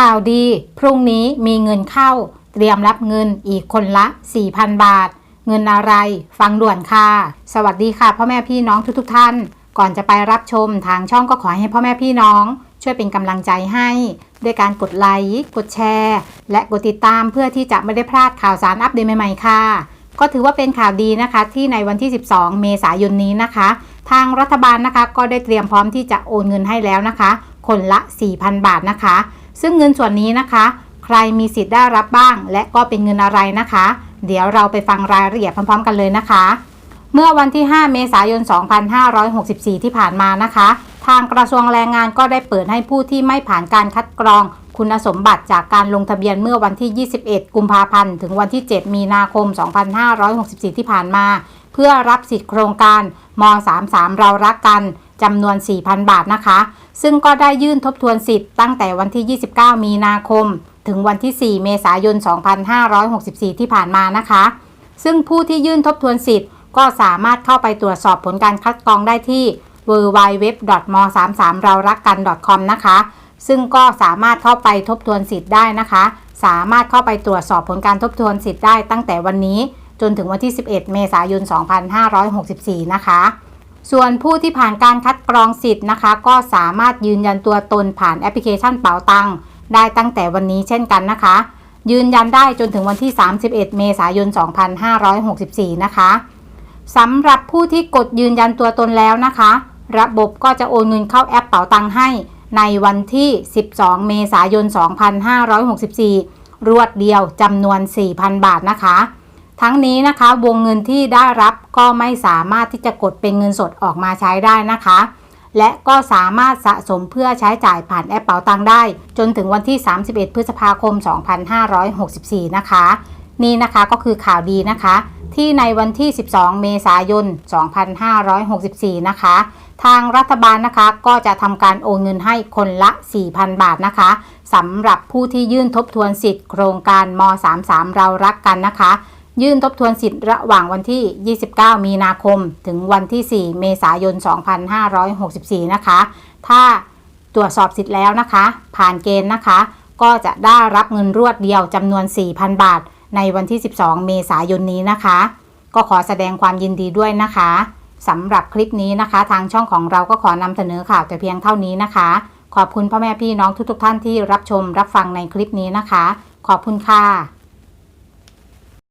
ข่าวดี พรุ่งนี้มีเงินเข้า เตรียมรับเงินอีกคนละ 4,000 บาท เงินอะไร ฟังด่วนค่ะ สวัสดีค่ะ พ่อแม่พี่น้องทุกๆทท่าน ก่อนจะไปรับชมทางช่องก็ขอให้พ่อแม่พี่น้อง ช่วยเป็นกำลังใจให้ ด้วยการกดไลค์กดแชร์ และกดติดตามเพื่อที่จะไม่ได้พลาดข่าวสารอัปเดตใหม่ๆค่ะ ก็ถือว่าเป็นข่าวดีนะคะ ที่ในวันที่ 12 เมษายนนี้นะคะ ทางรัฐบาลนะคะ ก็ได้เตรียมพร้อมที่จะโอนเงินให้แล้วนะคะ คนละ 4,000 บาทนะคะ ซึ่งเงินส่วนนี้นะคะ ใครมีสิทธิ์ได้รับบ้าง และก็เป็นเงินอะไรนะคะ เดี๋ยวเราไปฟังรายละเอียดพร้อม ๆ กันเลยนะคะ เมื่อวันที่ 5 เมษายน 2564 ที่ผ่านมานะคะ ทางกระทรวงแรงงานก็ได้เปิดให้ผู้ที่ไม่ผ่านการคัดกรองคุณสมบัติจากการลงทะเบียนเมื่อวันที่ 21 กุมภาพันธ์ ถึงวันที่ 7 มีนาคม 2564 ที่ผ่านมา เพื่อรับสิทธิโครงการม 33 เรารักกัน จำนวน 4,000 บาทนะคะ ซึ่งก็ได้ยื่นทบทวนสิทธิ์ตั้งแต่วันที่ 29 มีนาคม ถึงวันที่ 4 เมษายน 2564 ที่ผ่านมานะคะ ซึ่งผู้ที่ยื่นทบทวนสิทธิ์ ก็สามารถเข้าไปตรวจสอบผลการคัดกรองได้ที่ www.m33 เรารักกัน .com นะคะ ซึ่งก็สามารถเข้าไปทบทวนสิทธิ์ได้นะคะ สามารถเข้าไปตรวจสอบผลการทบทวนสิทธิ์ได้ตั้งแต่วันนี้จนถึงวันที่ 11 เมษายน 2564 นะคะ ส่วนผู้ที่ผ่านการคัดกรองสิทธิ์นะคะ ก็สามารถยืนยันตัวตนผ่านแอปพลิเคชันเป๋าตังได้ตั้งแต่วันนี้เช่นกันนะคะ ยืนยันได้จนถึงวันที่ 31 เมษายน 2564 นะคะสำหรับผู้ที่กดยืนยันตัวตนแล้วนะคะ ระบบก็จะโอนเงินเข้าแอปเป๋าตังให้ในวันที่ 12 เมษายน 2564 รวดเดียวจำนวน 4,000 บาทนะคะ ทั้งนี้นะคะ วงเงินที่ได้รับก็ไม่สามารถที่จะกดเป็นเงินสดออกมาใช้ได้นะคะ และก็สามารถสะสมเพื่อใช้จ่ายผ่านแอปเป๋าตังได้ จนถึงวันที่ 31 พฤษภาคม 2564 นะคะ นี่นะคะก็คือข่าวดีนะคะ ที่ในวันที่ 12 เมษายน 2564 นะคะ ทางรัฐบาลนะคะก็จะทำการโอนเงินให้คนละ 4,000 บาทนะคะสำหรับผู้ที่ยื่นทบทวนสิทธิ์โครงการม 33 เรารักกันนะคะ ยื่นทบทวนสิทธิ์ระหว่างวันที่ 29 มีนาคม ถึงวันที่ 4 เมษายน 2564 นะคะ ถ้าตรวจสอบสิทธิ์แล้วนะคะ ผ่านเกณฑ์นะคะ ก็จะได้รับเงินรวดเดียวจำนวน 4,000 บาท ในวันที่ 12 เมษายนนี้นะคะ ก็ขอแสดงความยินดีด้วยนะคะสำหรับคลิปนี้นะคะ ทางช่องของเราก็ขอนำเสนอข่าวแต่เพียงเท่านี้นะคะ ขอบคุณพ่อแม่พี่น้องทุกๆ ท่านที่รับชมรับฟังในคลิปนี้นะคะ ขอบคุณค่ะ